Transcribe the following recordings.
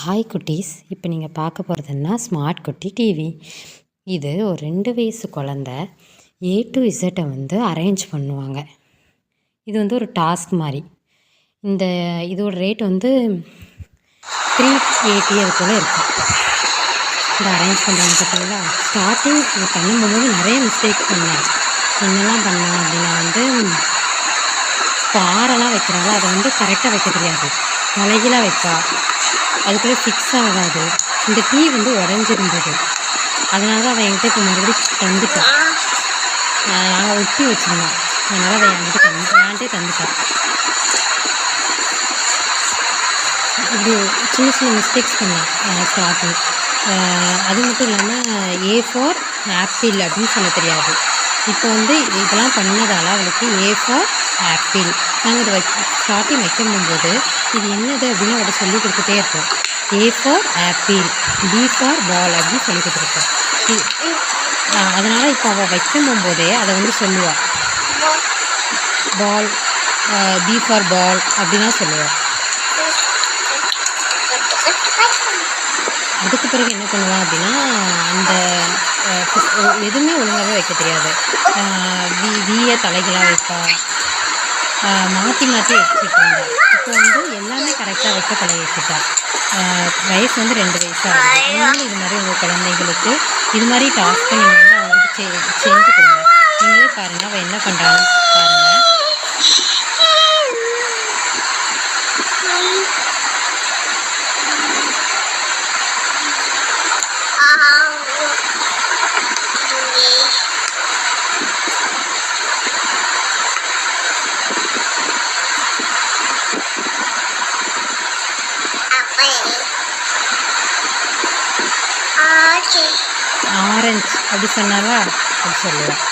Hi குட்டீஸ். இப்போ நீங்கள் பார்க்க போகிறதுன்னா ஸ்மார்ட் குட்டி டிவி இது ஒரு ரெண்டு வயசு குழந்த ஏ டு இசட்டை வந்து அரேஞ்ச் பண்ணுவாங்க. இது வந்து ஒரு டாஸ்க் மாதிரி. இந்த இதோட ரேட் வந்து த்ரீ எயிட்டி அது போல் இருக்கும் இந்த அரேஞ்ச் பண்ணுறாங்க பார்த்தீங்களா ஸ்டார்டிங் இது பண்ணும்போது நிறைய மிஸ்டேக் பண்ணேன் என்னெல்லாம் பண்ணேன் அப்படின்னா வந்து பாறைலாம் வைக்கிறாங்களோ அதை வந்து கரெக்டாக வைக்க தெரியாது. தலைகளாக வைப்பா. அதுக்குள்ளே ஃபிக்ஸ் ஆகாது. இந்த டீ வந்து உடஞ்சிருந்தது அதனால தான் அவன் என்கிட்ட இப்போ மறுபடியும் தந்துட்டான். நாங்கள் ஒட்டி வச்சுருந்தோம். அதனால் அவன் என்கிட்ட தந்து என்கிட்டே தந்துட்டான். இப்படி சின்ன சின்ன மிஸ்டேக்ஸ் பண்ணான் ஸ்டார்டிங் அது மட்டும் இல்லாமல் ஏ ஃபார் ஆப்பிள் அப்படின்னு சொல்ல தெரியாது. இப்போ வந்து இதெல்லாம் பண்ணதால் அவளுக்கு ஏ ஃபார் ஆப்பிள் நாங்கள் இதை வைக்க ஸ்டார்டிங் வைக்கும்போது இது என்னது அப்படின்னு அவட்ட சொல்லி கொடுத்துட்டே இருப்போம். A for apple B for ball அப்படின்னு சொல்லி கொடுத்துருப்போம். அதனால் இப்போ அவள் வைக்கும் போதே அதை வந்து சொல்லுவாள் பால் பி ஃபார் பால் அப்படின்லாம் சொல்லுவாள் அதுக்கு பிறகு என்ன பண்ணுவான் அப்படின்னா அந்த எதுவுமே ஒழுங்காகவே வைக்க தெரியாது. வி வீயை தலைகளாக வைப்பா. மாற்றி மாற்றி வச்சுட்டு இப்போ வந்து எல்லாமே கரெக்டாக வைக்க பழகிக்கிட்டா வயசு வந்து ரெண்டு வயசு ஆகுது. இது மாதிரி உங்கள் குழந்தைங்களுக்கு இது மாதிரி டாஸ்க்கு நீங்கள் வந்து அவங்களுக்கு செஞ்சு கொடுங்க. நீங்களே பாருங்கள் அவள் என்ன பண்ணுறாங்க பாருங்கள் ஆரஞ்சு. அப்படி சொன்னாலா அப்படி சொல்லுவேன்.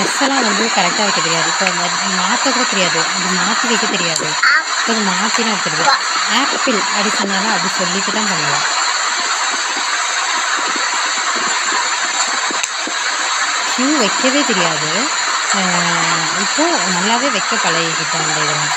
எஸ்ஸெல்லாம் வந்து கரெக்டாக வைக்க தெரியாது. இப்போ மாற்ற கூட தெரியாது. அது மாற்றி வைக்க தெரியாது. இப்போ அது மாற்றி தான் வைக்கிறது ஆப்பிள் அப்படி சொன்னாலும் அப்படி சொல்லிட்டு தான் பண்ணுவோம் ஷூ வைக்கவே தெரியாது. இப்போது நல்லாவே வைக்க பழகிக்கிட்டோம் அந்த இதெல்லாம்.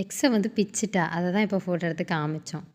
எக்ஸை வந்து பிச்சுட்டா. அதை தான் இப்போ ஃபோட்டோ எடுத்து காமிச்சோம்.